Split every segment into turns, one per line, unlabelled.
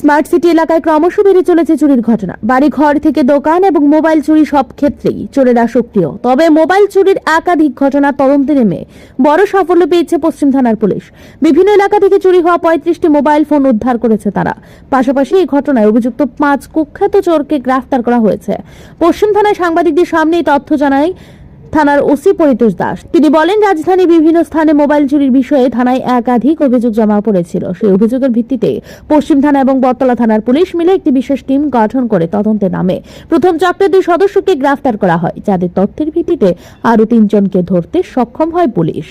Smart city এলাকায় ক্রমশ বেড়ে চলেছে চুরির ঘটনা। বাড়ি ঘর থেকে দোকান এবং মোবাইল চুরি সব ক্ষেত্রেই চোরেরা সক্রিয়। তবে মোবাইল চুরির একাধিক ঘটনা তদন্তে নেমে বড় সাফল্য পেয়েছে পশ্চিম থানার পুলিশ। বিভিন্ন এলাকা থেকে চুরি হওয়া পঁয়ত্রিশটি মোবাইল ফোন উদ্ধার করেছে তারা। পাশাপাশি এই ঘটনায় অভিযুক্ত পাঁচ কুখ্যাত চোরকে গ্রেফতার করা হয়েছে। পশ্চিম থানায় সাংবাদিকদের সামনে এই তথ্য জানায় থানার ওসি পরিতোষ দাস। তিনি বলেন রাজধানী বিভিন্ন স্থানে মোবাইল চুরির বিষয়ে থানায় একাধিক অভিযোগ জমা পড়েছিল। সেই অভিযোগের ভিত্তিতে পশ্চিম থানা এবং বটতলা থানার পুলিশ মিলে একটি বিশেষ টিম গঠন করে তদন্তে নামে। প্রথম চক্রের দুই সদস্যকে গ্রেফতার করা হয়, যাদের তথ্যের ভিত্তিতে আরও তিনজনকে ধরতে সক্ষম হয় পুলিশ।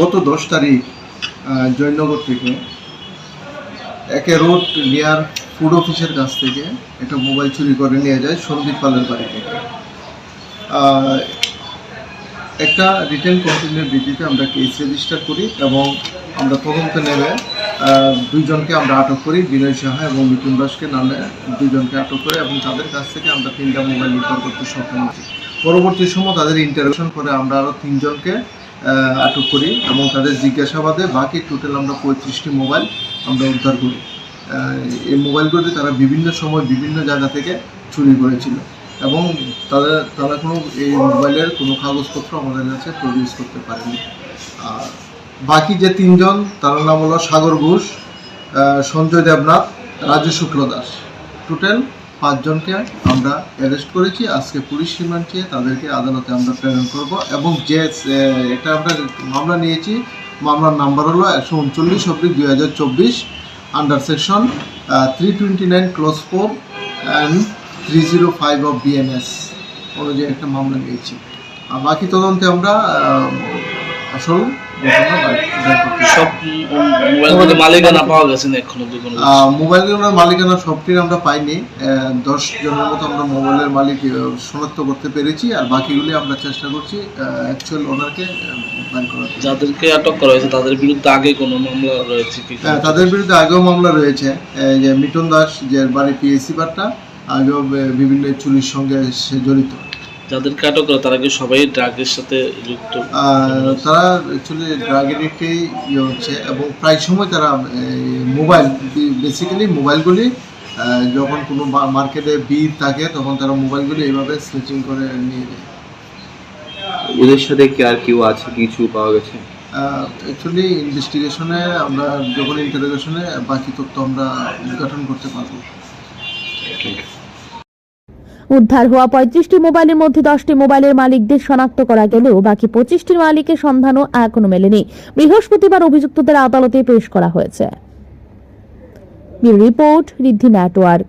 গত দশ তারিখ জয়নগর থেকে একে রোড নিয়ার ফুড অফিসের কাছ থেকে একটা মোবাইল চুরি করে নিয়ে যায় সন্দীপ পালের বাড়ি থেকে। একটা রিটার্ন কমপ্লেনের ভিত্তিতে আমরা কেস রেজিস্টার করি এবং আমরা তদন্তে নেমে দুইজনকে আমরা আটক করি, বিনয় সাহা এবং মিঠুন দাসকে নামে দুইজনকে আটক করে এবং তাদের কাছ থেকে আমরা তিনটা মোবাইল উদ্ধার করতে সক্ষম হয়েছি। পরবর্তী সময় তাদের ইন্টারভিউশন করে আমরা আরও তিনজনকে আটক করি এবং তাদের জিজ্ঞাসাবাদে বাকি টোটাল আমরা পঁয়ত্রিশটি মোবাইল আমরা উদ্ধার করি। এই মোবাইলগুলি তারা বিভিন্ন সময় বিভিন্ন জায়গা থেকে চুরি করেছিল। এবং তারা তারা কোনো এই মোবাইলের কোনো কাগজপত্র আমাদের কাছে প্রডিউস করতে পারেনি। আর বাকি যে তিনজন, তার নাম হলো সাগর ঘোষ সঞ্জয় দেবনাথ, রাজু শুক্ল দাস। টোটাল পাঁচজনকে আমরা অ্যারেস্ট করেছি। আজকে পুলিশ রিমান্ড তাদেরকে আদালতে আমরা প্রেরণ করব এবং যে এটা আমরা মামলা নিয়েছি। মামলার নাম্বার হলো একশো উনচল্লিশ অব্দি দুই হাজার চব্বিশ under section three twenty nine clause four and three zero five of BNS অনুযায়ী একটা মামলা নিয়েছি। আর বাকি তদন্তে আমরা আসল
মালিকানা পাওয়া গেছে না এখনও অব্দি
মোবাইলের মালিকানা সবটির আমরা পাইনি। আহ, দশ জনের মতো আমরা মোবাইলের মালিক শনাক্ত করতে পেরেছি। আর বাকিগুলি আমরা চেষ্টা করছি অ্যাকচুয়াল ওনারকে।
যাদেরকে আটক করা হয়েছে তাদের বিরুদ্ধে আগে কোনো মামলা রয়েছে
হ্যাঁ, তাদের বিরুদ্ধে আগেও মামলা রয়েছে। যে মিটন দাস যে বাড়ি পিএসসি পাট্টা আগেও বিভিন্ন চুরির সঙ্গে সে জড়িত।
যাদেরকে আটক করে তারা কি সবাই ড্রাগের সাথে যুক্ত?
আর তারা অ্যাকচুয়ালি ড্রাগ এডিক্টেই ইয়ে হচ্ছে এবং প্রায় সময় তারা মোবাইল বেসিক্যালি মোবাইলগুলি যখন কোনো মার্কেটে ভিড় থাকে তখন তারা মোবাইলগুলি এইভাবে স্কেচিং করে নিয়ে যায়।
ওদের সাথে কি আর কেউ আছে কিছু পাওয়া গেছে?
অ্যাকচুয়ালি ইনভেস্টিগেশনে আমরা যখন ইন্টারোগেশনে বাকি তথ্য আমরা উদ্ঘাটন করতে পারব।
উদ্ধার হওয়া পঁয়ত্রিশটি মোবাইলের মধ্যে দশটি মোবাইলের মালিকদের শনাক্ত করা গেলেও বাকি পঁচিশটির মালিকের সন্ধানও এখনও মেলেনি। বৃহস্পতিবার অভিযুক্তদের আদালতে পেশ করা হয়েছে। Report, Riddhi network.